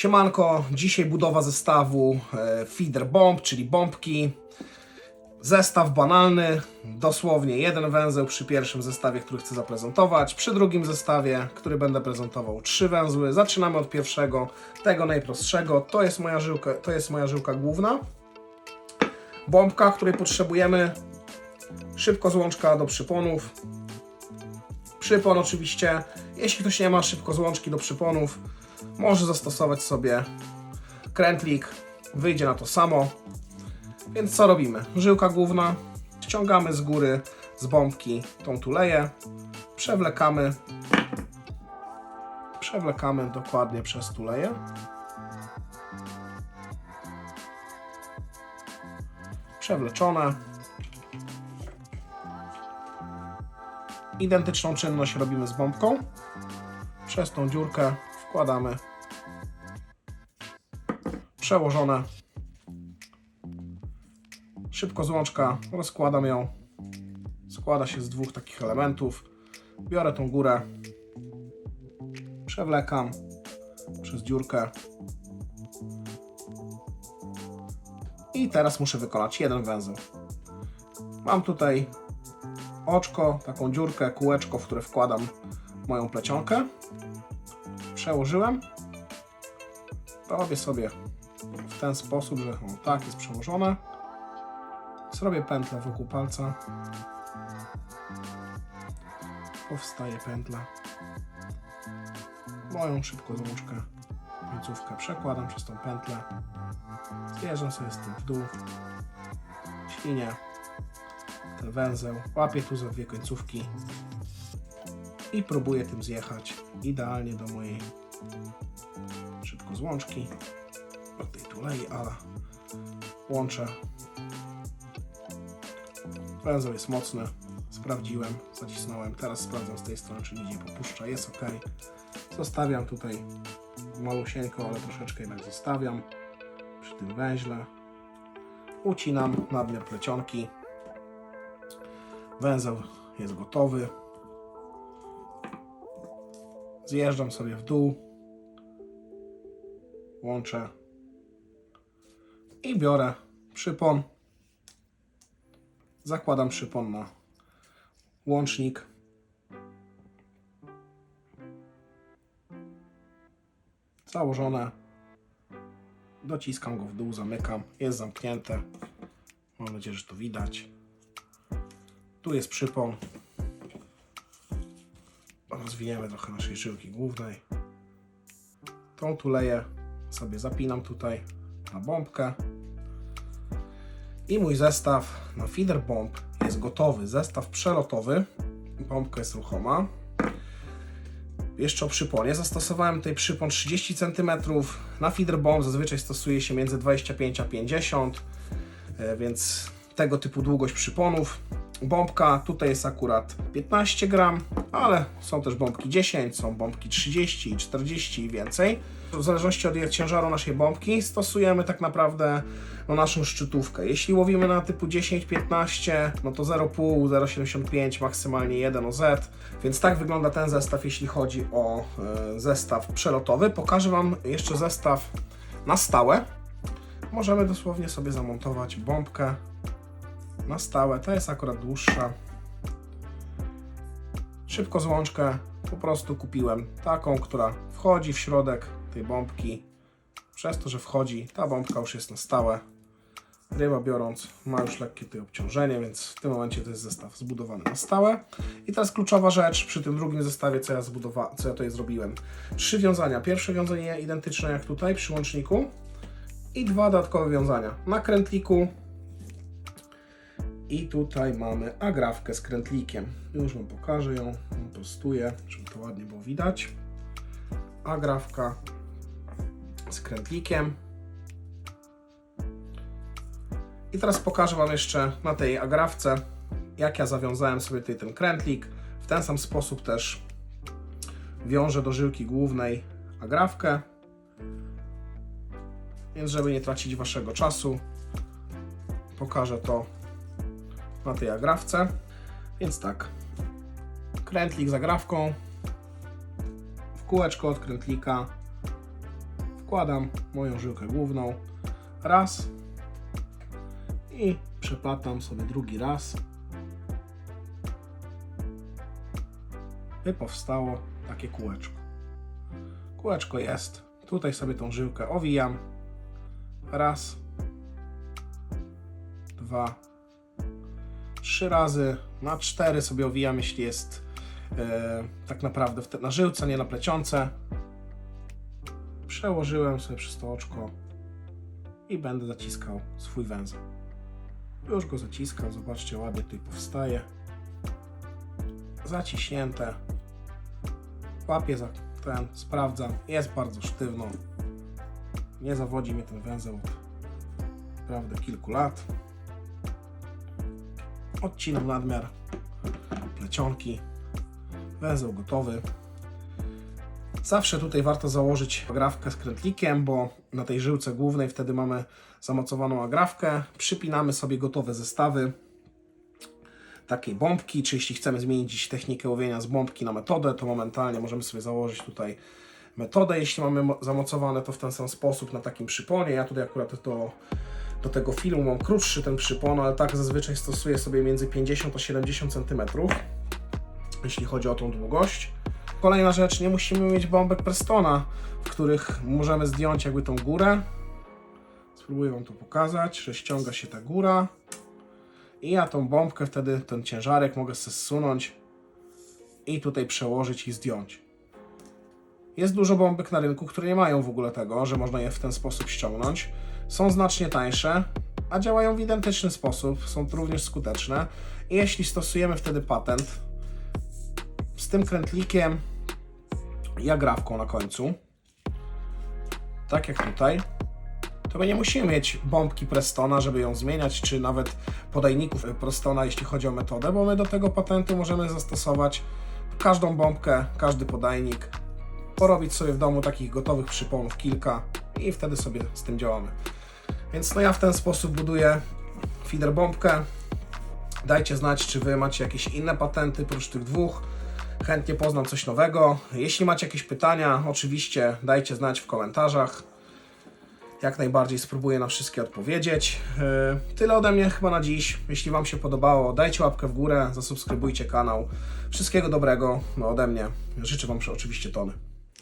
Siemanko, dzisiaj budowa zestawu e, feeder bomb, czyli bombki. Zestaw banalny, dosłownie jeden węzeł przy pierwszym zestawie, który chcę zaprezentować. Przy drugim zestawie, który będę prezentował, trzy węzły. Zaczynamy od pierwszego, tego najprostszego. To jest moja żyłka, to jest moja żyłka główna. Bombka, której potrzebujemy. Szybko złączka do przyponów. Przypon oczywiście, jeśli ktoś nie ma szybko złączki do przyponów, może zastosować sobie krętlik, wyjdzie na to samo. Więc co robimy? Żyłka główna, ściągamy z góry z bombki tą tuleję, przewlekamy, przewlekamy dokładnie przez tuleję. Przewleczone. Identyczną czynność robimy z bombką. Przez tą dziurkę wkładamy przełożone. Szybko złączka, rozkładam ją. Składa się z dwóch takich elementów. Biorę tą górę, przewlekam przez dziurkę. I teraz muszę wykonać jeden węzeł. Mam tutaj oczko, taką dziurkę, kółeczko, w które wkładam moją plecionkę. Przełożyłem. Robię sobie w ten sposób, że o, tak jest przełożone. Zrobię pętlę wokół palca. Powstaje pętla. Moją szybko złączkę, końcówkę przekładam przez tą pętlę. Zjeżdżam sobie z tym w dół. Świnie. Ten węzeł. Łapię tu za dwie końcówki. I próbuję tym zjechać idealnie do mojej szybko złączki. Do tej tulei, ale łączę Węzeł jest mocny. Sprawdziłem, zacisnąłem. Teraz sprawdzam z tej strony, czy nic nie popuszcza. Jest ok. Zostawiam tutaj malusieńko, ale troszeczkę jednak zostawiam przy tym węźle. Ucinam nadmiar plecionki. Węzeł jest gotowy. Zjeżdżam sobie w dół. Łączę. I biorę przypon Zakładam przypon na łącznik. Założone. Dociskam go w dół, zamykam. Jest zamknięte. Mam nadzieję, że to widać. Tu jest przypon. Rozwiniemy trochę naszej żyłki głównej. Tą tuleję sobie zapinam tutaj na bombkę. I mój zestaw na feeder bomb jest gotowy. Zestaw przelotowy. Bombka jest ruchoma. Jeszcze o przyponie. Zastosowałem tutaj przypon 30 cm. Na feeder bomb zazwyczaj stosuje się między 25 a 50 e, więc tego typu długość przyponów. Bombka tutaj jest akurat 15 gram, ale są też bombki 10, są bombki 30 i 40 i więcej. W zależności od ciężaru naszej bombki stosujemy tak naprawdę no, naszą szczytówkę. Jeśli łowimy na typu 10-15, no to 0,5, 0,75, maksymalnie 1 OZ, więc tak wygląda ten zestaw, jeśli chodzi o e, zestaw przelotowy. Pokażę Wam jeszcze zestaw na stałe. Możemy dosłownie sobie zamontować bombkę na stałe. Ta jest akurat dłuższa. Szybko złączkę po prostu kupiłem taką, która wchodzi w środek tej bombki. Przez to, że wchodzi, ta bombka już jest na stałe. Ryba biorąc ma już lekkie tutaj obciążenie, więc w tym momencie to jest zestaw zbudowany na stałe. I teraz kluczowa rzecz przy tym drugim zestawie, co ja, zbudowa- co ja tutaj zrobiłem. Trzy wiązania. Pierwsze wiązanie identyczne jak tutaj przy łączniku i dwa dodatkowe wiązania. Na krętliku i tutaj mamy agrafkę z krętlikiem. Już Wam pokażę ją, prostuję, żeby to ładnie było widać. Agrafka z krętlikiem. I teraz pokażę Wam jeszcze na tej agrafce, jak ja zawiązałem sobie tutaj ten krętlik. W ten sam sposób też wiążę do żyłki głównej agrafkę. Więc żeby nie tracić Waszego czasu, pokażę to na tej agrafce. Więc tak, krętlik z agrafką, w kółeczko od krętlika, wkładam moją żyłkę główną, raz i przeplatam sobie drugi raz. I powstało takie kółeczko. Kółeczko jest. Tutaj sobie tą żyłkę owijam. Raz, dwa, trzy razy. Na cztery sobie owijam, jeśli jest e, tak naprawdę na żyłce, nie na plecionce. Przełożyłem sobie przez to oczko i będę zaciskał swój węzeł. Już go zaciskam, zobaczcie, ładnie tutaj powstaje. Zaciśnięte. Łapię za ten, sprawdzam. Jest bardzo sztywno. Nie zawodzi mnie ten węzeł od naprawdę kilku lat. Odcinam nadmiar plecionki. Węzeł gotowy. Zawsze tutaj warto założyć agrafkę z krętlikiem, bo na tej żyłce głównej wtedy mamy zamocowaną agrafkę. Przypinamy sobie gotowe zestawy takiej bombki, czy jeśli chcemy zmienić technikę łowienia z bombki na metodę, to momentalnie możemy sobie założyć tutaj metodę. Jeśli mamy mo- zamocowane to w ten sam sposób na takim przyponie, ja tutaj akurat to do tego filmu mam krótszy ten przypon, ale tak zazwyczaj stosuję sobie między 50 a 70 cm, jeśli chodzi o tą długość. Kolejna rzecz, nie musimy mieć bombek Prestona, w których możemy zdjąć jakby tą górę. Spróbuję Wam to pokazać, że ściąga się ta góra. I ja tą bombkę wtedy, ten ciężarek mogę zsunąć i tutaj przełożyć i zdjąć. Jest dużo bombek na rynku, które nie mają w ogóle tego, że można je w ten sposób ściągnąć. Są znacznie tańsze, a działają w identyczny sposób, są również skuteczne. I jeśli stosujemy wtedy patent z tym krętlikiem i agrawką na końcu, tak jak tutaj, to my nie musimy mieć bombki Prestona, żeby ją zmieniać, czy nawet podajników Prestona, jeśli chodzi o metodę, bo my do tego patentu możemy zastosować każdą bombkę, każdy podajnik, porobić sobie w domu takich gotowych przyponów kilka i wtedy sobie z tym działamy. Więc no ja w ten sposób buduję feeder bombkę. Dajcie znać, czy Wy macie jakieś inne patenty oprócz tych dwóch. Chętnie poznam coś nowego. Jeśli macie jakieś pytania, oczywiście dajcie znać w komentarzach. Jak najbardziej spróbuję na wszystkie odpowiedzieć. Yy, Tyle ode mnie chyba na dziś. Jeśli Wam się podobało, dajcie łapkę w górę, zasubskrybujcie kanał. Wszystkiego dobrego no ode mnie. Życzę Wam oczywiście tony.